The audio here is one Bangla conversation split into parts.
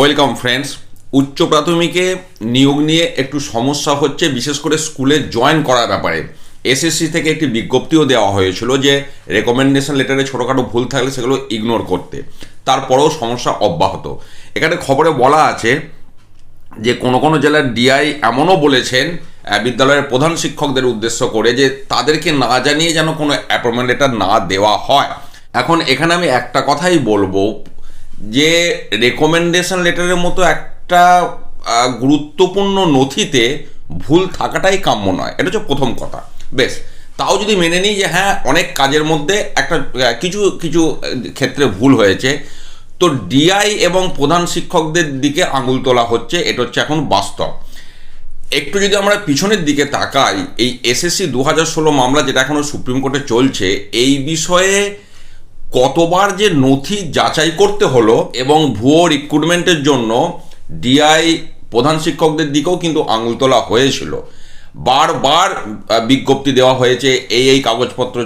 ওয়েলকাম ফ্রেন্ডস উচ্চ প্রাথমিকে নিয়োগ নিয়ে একটু সমস্যা হচ্ছে, বিশেষ করে স্কুলে জয়েন করার ব্যাপারে। এসএসসি থেকে একটি বিজ্ঞপ্তিও দেওয়া হয়েছিল যে রেকমেন্ডেশন লেটারে ছোটোখাটো ভুল থাকলে সেগুলো ইগনোর করতে। তারপরেও সমস্যা অব্যাহত। এখানে খবরে বলা আছে যে, কোনো কোনো জেলার ডিআই এমনও বলেছেন বিদ্যালয়ের প্রধান শিক্ষকদের উদ্দেশ্য করে যে, তাদেরকে না জানিয়ে যেন কোনো অ্যাপয়েন্টমেন্ট লেটার না দেওয়া হয়। এখন এখানে আমি একটা কথাই বলব যে রেকমেন্ডেশন লেটারের মতো একটা গুরুত্বপূর্ণ নথিতে ভুল থাকাটাই কাম্য নয়। এটা হচ্ছে প্রথম কথা। বেশ, তাও যদি মেনে নিই যে হ্যাঁ অনেক কাজের মধ্যে একটা কিছু কিছু ক্ষেত্রে ভুল হয়েছে, তো ডিআই এবং প্রধান শিক্ষকদের দিকে আঙুল তোলা হচ্ছে, এটা হচ্ছে এখন বাস্তব। একটু যদি আমরা পিছনের দিকে তাকাই, এই এসএসসি দু হাজার ষোলো মামলা যেটা এখনও সুপ্রিম কোর্টে চলছে, এই বিষয়ে কতবার যে নথি যাচাই করতে হলো এবং ভুয়ো রিক্রুটমেন্টের জন্য ডিআই প্রধান শিক্ষকদের দিকেও কিন্তু আঙুল তোলা হয়েছিল। বারবার বিজ্ঞপ্তি দেওয়া হয়েছে, এই এই কাগজপত্র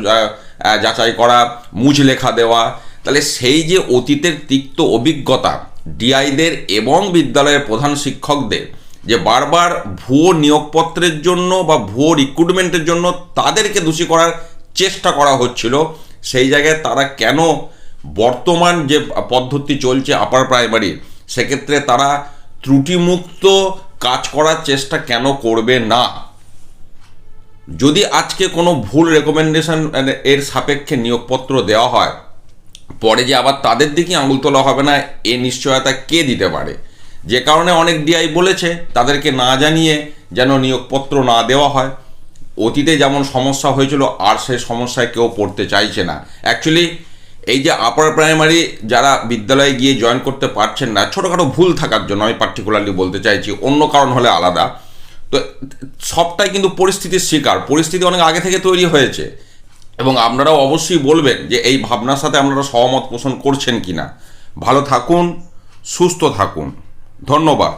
যাচাই করা মুছ লেখা দেওয়া। তাহলে সেই যে অতীতের তিক্ত অভিজ্ঞতা ডিআইদের এবং বিদ্যালয়ের প্রধান শিক্ষকদের, যে বারবার ভুয়ো নিয়োগপত্রের জন্য বা ভুয়ো রিক্রুটমেন্টের জন্য তাদেরকে দোষী করার চেষ্টা করা হচ্ছিল সেই জায়গায় তারা কেন বর্তমান যে পদ্ধতি চলছে আপার প্রাইমারি সেক্ষেত্রে তারা ত্রুটিমুক্ত কাজ করার চেষ্টা কেন করবে না? যদি আজকে কোনো ভুল রেকমেন্ডেশন এর সাপেক্ষে নিয়োগপত্র দেওয়া হয়, পরে যে আবার তাদের দিকে আঙুল তোলা হবে না, এ নিশ্চয়তা কে দিতে পারে? যে কারণে অনেক ডিআই বলেছে, তাদেরকে না জানিয়ে যেন নিয়োগপত্র না দেওয়া হয়। অতীতে যেমন সমস্যা হয়েছিল, আর সেই সমস্যায় কেউ পড়তে চাইছে না। অ্যাকচুয়ালি এই যে আপার প্রাইমারি যারা বিদ্যালয়ে গিয়ে জয়েন করতে পারছেন না, ছোটোখাটো ভুল থাকার জন্য আমি পার্টিকুলারলি বলতে চাইছি, অন্য কারণ হলে আলাদা। তো সবটাই কিন্তু পরিস্থিতির শিকার, পরিস্থিতি অনেক আগে থেকে তৈরি হয়েছে। এবং আপনারাও অবশ্যই বলবেন যে এই ভাবনার সাথে আপনারা সহমত পোষণ করছেন কিনা। ভালো থাকুন, সুস্থ থাকুন। ধন্যবাদ।